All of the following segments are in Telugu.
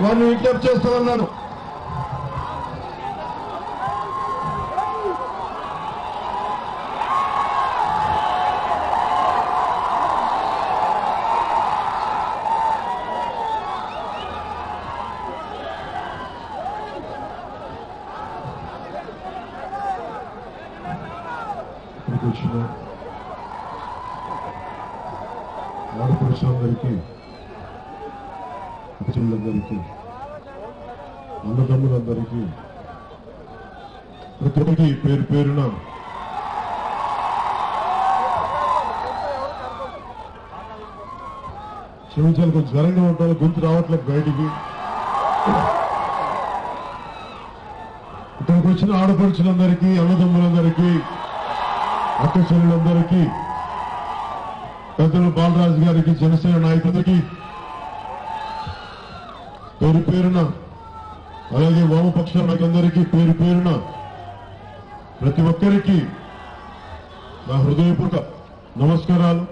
వారిని విజ్ఞప్తి చేస్తూ ఉన్నాను ఇక్కడికి అన్నదమ్ములందరికీ ప్రతి ఒక్కరికి పేరు పేరున క్షమించాలి కొంచెం జ్వరంగా ఉంటారు గొంతు రావట్లేదు బయటికి. ఇక్కడికి వచ్చిన ఆడపడుచులందరికీ అన్నదమ్ములందరికీ అక్క చెల్లెలందరికీ పెద్దలు బాలరాజు గారికి జనసేన నాయకులకి పేరు పేరున అలాగే వామపక్ష పేరు పేరున ప్రతి ఒక్కరికి నా హృదయపూర్వక నమస్కారాలు.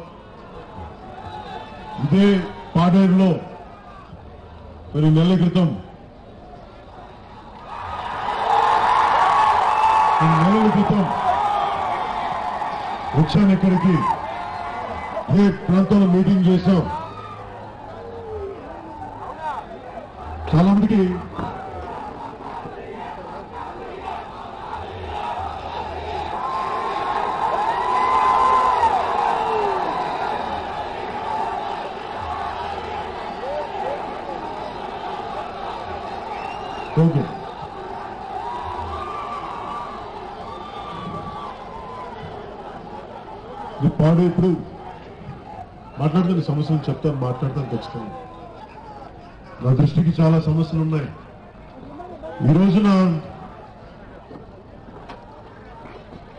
ఇదే పాడేరులో మరి నెల క్రితం కొన్ని నెలల క్రితం వచ్చాను ఇక్కడికి ఏ ప్రాంతంలో మీటింగ్ చేశాం? చాలా మందికి ఓకే. పాడు ఇప్పుడు మాట్లాడుతున్న సమస్యలు చెప్తాను మాట్లాడతాను ఖచ్చితంగా నా దృష్టికి చాలా సమస్యలు ఉన్నాయి ఈ రోజున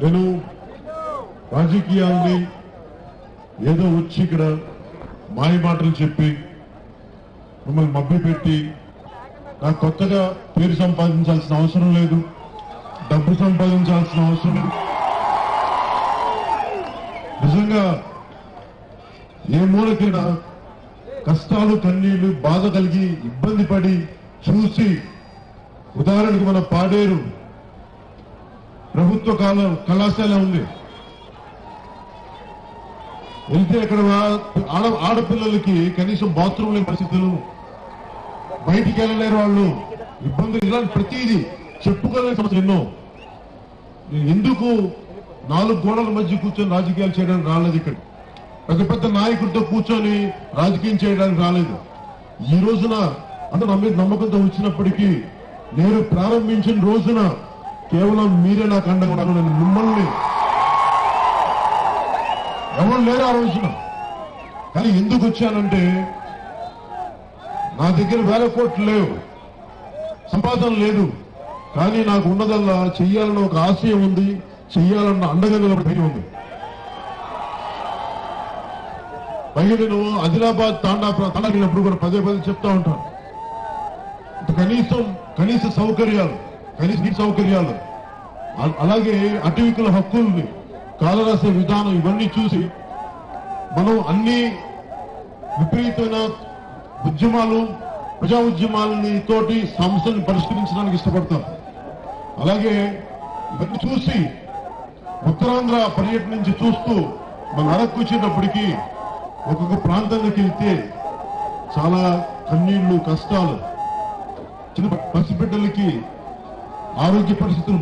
నేను రాజకీయాల్ని ఏదో వచ్చి ఇక్కడ మాయ మాటలు చెప్పి మిమ్మల్ని మబ్బి పెట్టి నాకు కొత్తగా పేరు సంపాదించాల్సిన అవసరం లేదు డబ్బు సంపాదించాల్సిన అవసరం లేదు. నిజంగా ఏ మూలకైనా కష్టాలు కన్నీళ్ళు బాధ కలిగి ఇబ్బంది పడి చూసి ఉదాహరణకు మన పాడేరు ప్రభుత్వ కాల కళాశాల ఉంది. వెళ్తే అక్కడ ఆడ ఆడపిల్లలకి కనీసం బాత్రూమ్ లేని పరిస్థితులు బయటికి వెళ్ళలేరు వాళ్ళు. ఇబ్బందులు ఇలాంటి ప్రతిదీ చెప్పుకోలేని సమస్యలు ఎన్నో. ఎందుకు నాలుగు గోడల మధ్య కూర్చొని రాజకీయాలు చేయడానికి రాలేదు ఇక్కడ? పెద్ద పెద్ద నాయకుడితో కూర్చొని రాజకీయం చేయడానికి రాలేదు. ఈ రోజున అంటే నా మీద నమ్మకంతో వచ్చినప్పటికీ నేను ప్రారంభించిన రోజున కేవలం మీరే నాకు అండగా నేను మిమ్మల్ని ఎవరు లేరు ఆ రోజున. కానీ ఎందుకు వచ్చానంటే నా దగ్గర వేల కోట్లు లేవు. సంపాదన లేదు. కానీ నాకు ఉన్నదల్లా చెయ్యాలన్న ఒక ఆశయం ఉంది చెయ్యాలన్న అండగా నిలబడి ఉంది. పైగా నేను ఆదిలాబాద్ తాండా తాండాకినప్పుడు కూడా పదే పదే చెప్తా ఉంటాను కనీసం కనీస సౌకర్యాలు కనీస నీటి సౌకర్యాలు. అ- అలాగే అటవికుల హక్కుల్ని కాలరాసే విధానం ఇవన్నీ చూసి మనం అన్ని విపరీతమైన ఉద్యమాలు ప్రజా ఉద్యమాలని తోటి సమస్యలను పరిష్కరించడానికి ఇష్టపడతాం. అలాగే ఇవన్నీ చూసి ఉత్తరాంధ్ర పర్యటన నుంచి చూస్తూ మన అరకు వచ్చేటప్పటికీ ఒక్కొక్క ప్రాంతానికి వెళ్తే చాలా కన్నీళ్ళు కష్టాలు. చిన్న పసిబిడ్డలకి ఆరోగ్య పరిస్థితులు